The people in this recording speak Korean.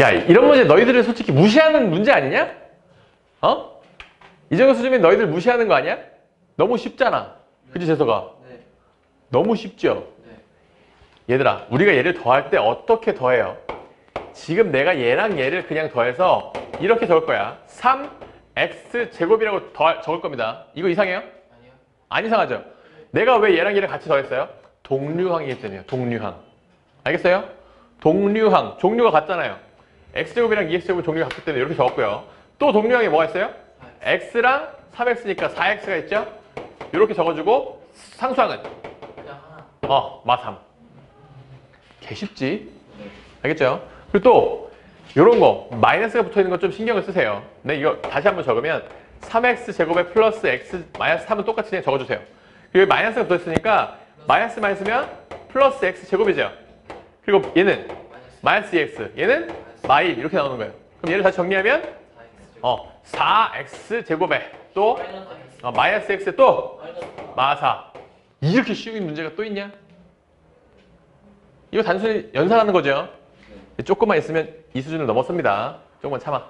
야 이런 문제 너희들을 솔직히 무시하는 문제 아니냐? 어? 이 정도 수준이면 너희들 무시하는 거 아니야? 너무 쉽잖아. 그치 재석아? 네. 너무 쉽죠? 네. 얘들아 우리가 얘를 더할 때 어떻게 더해요? 지금 내가 얘랑 얘를 그냥 더해서 이렇게 적을 거야. 3x 제곱이라고 더 적을 겁니다. 이거 이상해요? 아니요. 안 이상하죠? 내가 왜 얘랑 얘를 같이 더했어요? 동류항이기 때문에요. 동류항. 알겠어요? 동류항. 종류가 같잖아요. X제곱이랑 2x제곱 종류가 같기 때문에 이렇게 적었고요. 또 동류항이 뭐가 있어요? x랑 3x니까 4x가 있죠? 이렇게 적어주고 상수항은. 어, 마삼. 개 쉽지? 네. 알겠죠? 그리고 또 이런 거 마이너스가 붙어 있는 거 좀 신경을 쓰세요. 네, 이거 다시 한번 적으면 3x 제곱에 플러스 x 마이너스 3은 똑같이 그냥 적어주세요. 그리고 마이너스가 붙어 있으니까 마이너스만 있으면 플러스 x 제곱이죠. 그리고 얘는 마이너스 마이너스 2x, 얘는 마이 이렇게 나오는 거예요. 그럼 얘를 다시 정리하면 4x. 어 4x 제곱에 또 마이너스 어, 마이너스 x에 또 마사 이렇게 쉬운 문제가 또 있냐? 이거 단순히 연산하는 거죠. 조금만 있으면 이 수준을 넘었습니다. 조금만 참아.